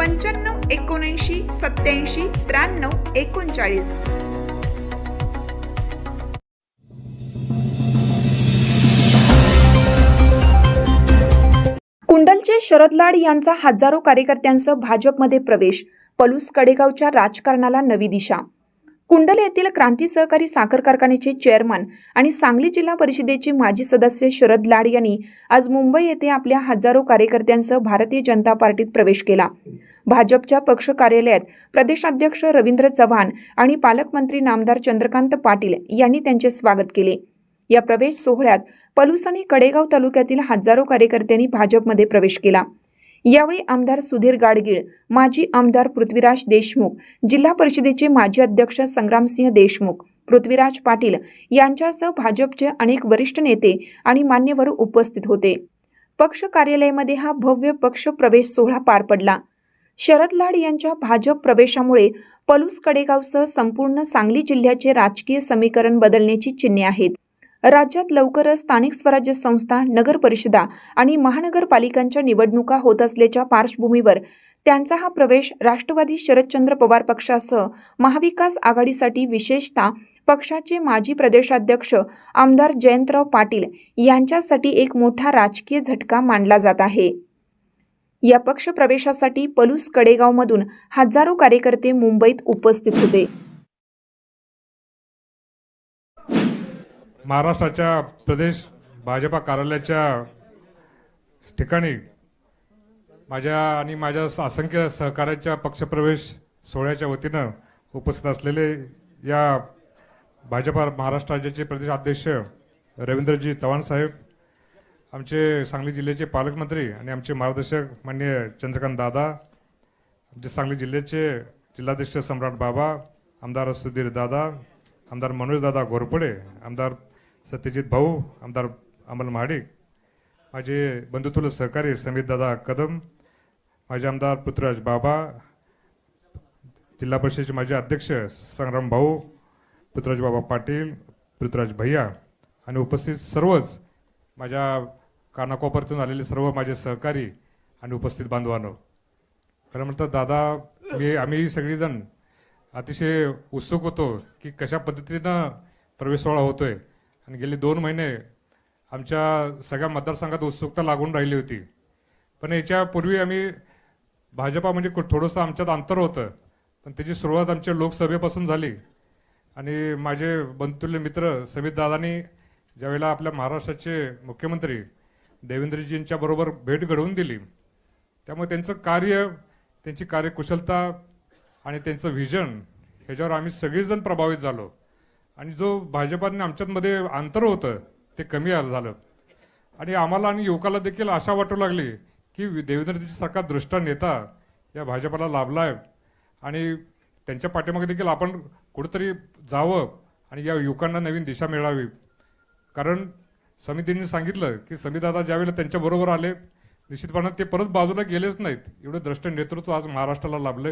पंच्याण्णव एकोणऐंशी सत्याऐंशी त्र्याण्णव एकोणचाळीस. कुंडलचे शरद लाड यांचा हजारो कार्यकर्त्यांसह भाजपमध्ये प्रवेश पलूस कडेगावच्या राजकारणाला नवी दिशा. कुंडल येथील क्रांती सहकारी साखर कारखान्याचे चेअरमन आणि सांगली जिल्हा परिषदेचे माजी सदस्य शरद लाड यांनी आज मुंबई येथे आपल्या हजारो कार्यकर्त्यांसह भारतीय जनता पार्टीत प्रवेश केला. भाजपच्या पक्ष कार्यालयात प्रदेशाध्यक्ष रवींद्र चव्हाण आणि पालकमंत्री नामदार चंद्रकांत पाटील यांनी त्यांचे स्वागत केले. या प्रवेश सोहळ्यात पलूस आणि कडेगाव तालुक्यातील हजारो कार्यकर्त्यांनी भाजपमध्ये प्रवेश केला. यावेळी आमदार सुधीर गाडगीळ माजी आमदार पृथ्वीराज देशमुख जिल्हा परिषदेचे माजी अध्यक्ष संग्रामसिंह देशमुख पृथ्वीराज पाटील यांच्यासह भाजपचे अनेक वरिष्ठ नेते आणि मान्यवर उपस्थित होते. पक्ष कार्यालयामध्ये हा भव्य पक्ष प्रवेश सोहळा पार पडला. शरद लाड यांच्या भाजप प्रवेशामुळे पलूस कडेगावसह संपूर्ण सांगली जिल्ह्याचे राजकीय समीकरण बदलण्याची चिन्हे आहेत. राज्यात लवकरच स्थानिक स्वराज्य संस्था नगर परिषदा आणि महानगरपालिकांच्या निवडणुका होत असल्याच्या पार्श्वभूमीवर त्यांचा हा प्रवेश राष्ट्रवादी शरदचंद्र पवार पक्षासह महाविकास आघाडीसाठी विशेषतः पक्षाचे माजी प्रदेशाध्यक्ष आमदार जयंतराव पाटील यांच्यासाठी एक मोठा राजकीय झटका मानला जात आहे. या पक्ष प्रवेशासाठी पलूस कडेगावमधून हजारो कार्यकर्ते मुंबईत उपस्थित होते. महाराष्ट्राच्या प्रदेश भाजपा कार्यालयाच्या ठिकाणी माझ्या आणि माझ्या असंख्य सहकाऱ्यांच्या पक्षप्रवेश सोहळ्याच्या वतीनं उपस्थित असलेले या भाजपा महाराष्ट्र राज्याचे प्रदेश अध्यक्ष रवींद्रजी चव्हाण साहेब आमचे सांगली जिल्ह्याचे पालकमंत्री आणि आमचे मार्गदर्शक मान्य चंद्रकांत दादा आमचे सांगली जिल्ह्याचे जिल्हाध्यक्ष सम्राट बाबा आमदार सुधीर दादा आमदार मनोज दादा घोरपडे आमदार सत्यजित भाऊ आमदार अमल महाडिक माझे बंधुतुल सहकारी समीरदादा दादा कदम माझे आमदार पृथ्वीराज बाबा जिल्हा परिषदेचे माझे अध्यक्ष संग्राम भाऊ पृथ्वीराज बाबा पाटील पृथ्वीराज भैया आणि उपस्थित सर्वच माझ्या कानाकोपऱ्यातून आलेले सर्व माझे सहकारी आणि उपस्थित बांधवांनो. खरं म्हणतात दादा मी आम्ही सगळीजण अतिशय उत्सुक होतो की कशा पद्धतीनं प्रवेश सोहळा होतोय. आणि गेले दोन महिने आमच्या सगळ्या मतदारसंघात उत्सुकता लागून राहिली होती. पण याच्यापूर्वी आम्ही भाजपा म्हणजे थोडंसं आमच्यात अंतर होतं. पण त्याची सुरुवात आमच्या लोकसभेपासून झाली. आणि माझे बंधुल्य मित्र समित दादानी ज्यावेळेला आपल्या महाराष्ट्राचे मुख्यमंत्री देवेंद्रजींच्या बरोबर भेट घडवून दिली. त्यामुळे त्यांचं कार्य त्यांची कार्यकुशलता आणि त्यांचं व्हिजन ह्याच्यावर आम्ही सगळेजण प्रभावित झालो. आणि जो भाजपाने आमच्यामध्ये अंतर होतं ते कमी आलं झालं. आणि आम्हाला आणि युवकाला देखील आशा वाटू लागली की देवेंद्रजी सारखा दृष्टा नेता या भाजपाला लाभला आहे आणि त्यांच्या पाठीमागे देखील आपण कुठंतरी जावं आणि या युवकांना नवीन दिशा मिळावी. कारण समितीने सांगितलं की समितदादा ज्यावेळेला त्यांच्याबरोबर आले निश्चितपणे ते परत बाजूला गेलेच नाहीत. एवढं द्रष्ट नेतृत्व आज महाराष्ट्राला लाभलं